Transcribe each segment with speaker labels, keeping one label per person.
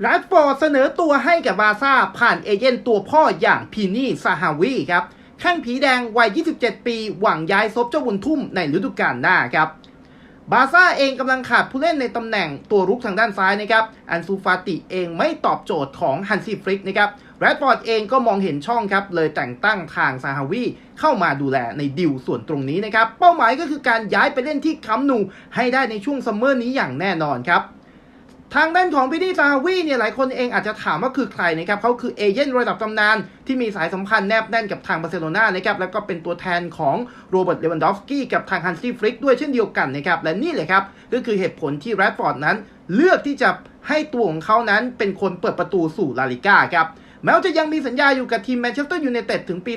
Speaker 1: แรดฟอร์ดเสนอตัวให้กับบาซ่าผ่านเอเจนต์ตัวพ่ออย่างพีนี่ซาฮาวีครับข้างผีแดงวัย 27 ปี หวังย้ายซบเจ้าบุญทุ่มในฤดูกาลหน้าครับ บาซ่าเองกำลังขาดผู้เล่นในตำแหน่งตัวรุกทางด้านซ้ายนะครับ อันซูฟาติเองไม่ตอบโจทย์ของฮันซีฟริกนะครับแรดฟอร์ดเองก็มองเห็นช่องครับ เลยแต่งตั้งทางซาฮาวีเข้ามาดูแลในดิวส่วนตรงนี้นะครับ เป้าหมายก็คือการย้ายไปเล่นที่คัมป์นูให้ได้ในช่วงซัมเมอร์นี้อย่างแน่นอนครับ ทางด้านของพีดี้ซาฮาวีเนี่ยหลายคนเองอาจจะถามว่าคือใครนะครับเขาคือเอเย่นระดับตำนาน ที่มีสายสัมพันธ์แนบแน่นกับทางบาร์เซโลนานะครับแล้วก็เป็นตัวแทนของโรเบิร์ตเลวันดอฟสกี้กับทางฮันซี่ฟริกด้วยเช่นเดียวกันนะครับและนี่เลยครับก็คือเหตุผลที่แรดฟอร์ดนั้น เลือกที่จะให้ตัวของเขานั้นเป็นคนเปิดประตูสู่ลาลิก้าครับ แม้ว่าจะยังมีสัญญาอยู่กับทีมแมนเชสเตอร์ยูไนเต็ดถึงปี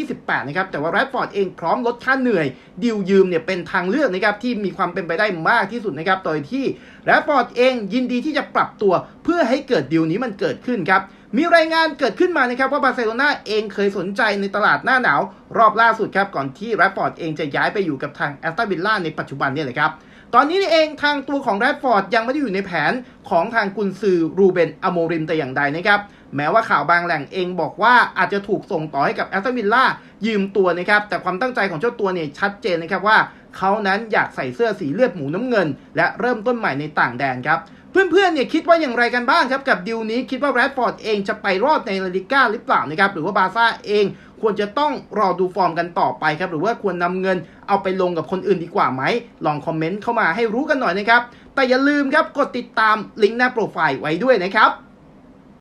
Speaker 1: 2028 นะครับ แต่ว่าแรดฟอร์ดเองพร้อมลดค่าเหนื่อย ดิวยืมเนี่ยเป็นทางเลือกนะครับที่มีความเป็นไปได้มากที่สุดนะครับ โดยที่แรดฟอร์ดเองยินดีที่จะปรับตัวเพื่อให้เกิดดิวนี้มันเกิดขึ้นครับมีรายงานเกิดขึ้นมานะครับว่าบาร์เซโลนาเองเคยสนใจในตลาดหน้าหนาว รอบล่าสุดครับก่อนที่แรดฟอร์ดเองจะย้ายไปอยู่กับทางแอสตันวิลล่าในปัจจุบันเนี่ยเลยครับ ตอนนี้เองทางตัวของแรดฟอร์ดยังไม่ได้อยู่ในแผนของทางกุนซือรูเบนอโมริมแต่อย่างใดนะครับ แม้ว่าข่าวบางแหล่งเองบอกว่าอาจจะถูกส่งต่อให้กับแอสตันวิลล่ายืมตัวนะครับ แต่ความตั้งใจของเจ้าตัวเนี่ยชัดเจนนะครับว่าเขานั้นอยากใส่เสื้อสีเลือดหมูน้ำเงิน และเริ่มต้นใหม่ในต่างแดนครับเพื่อนๆเนี่ยคิดว่าอย่างไรกันบ้างครับกับดิวนี้คิดว่าแรดฟอร์ดเองจะไปรอดในลาลิก้าหรือเปล่านะครับหรือว่าบาร์ซ่าเอง ควรจะต้องรอดูฟอร์มกันต่อไปครับหรือว่าควรนำเงินเอาไปลงกับคนอื่นดีกว่าไหมลองคอมเมนต์เข้ามาให้รู้กันหน่อยนะครับแต่อย่าลืมครับกดติดตามลิงก์หน้าโปรไฟล์ไว้ด้วยนะครับ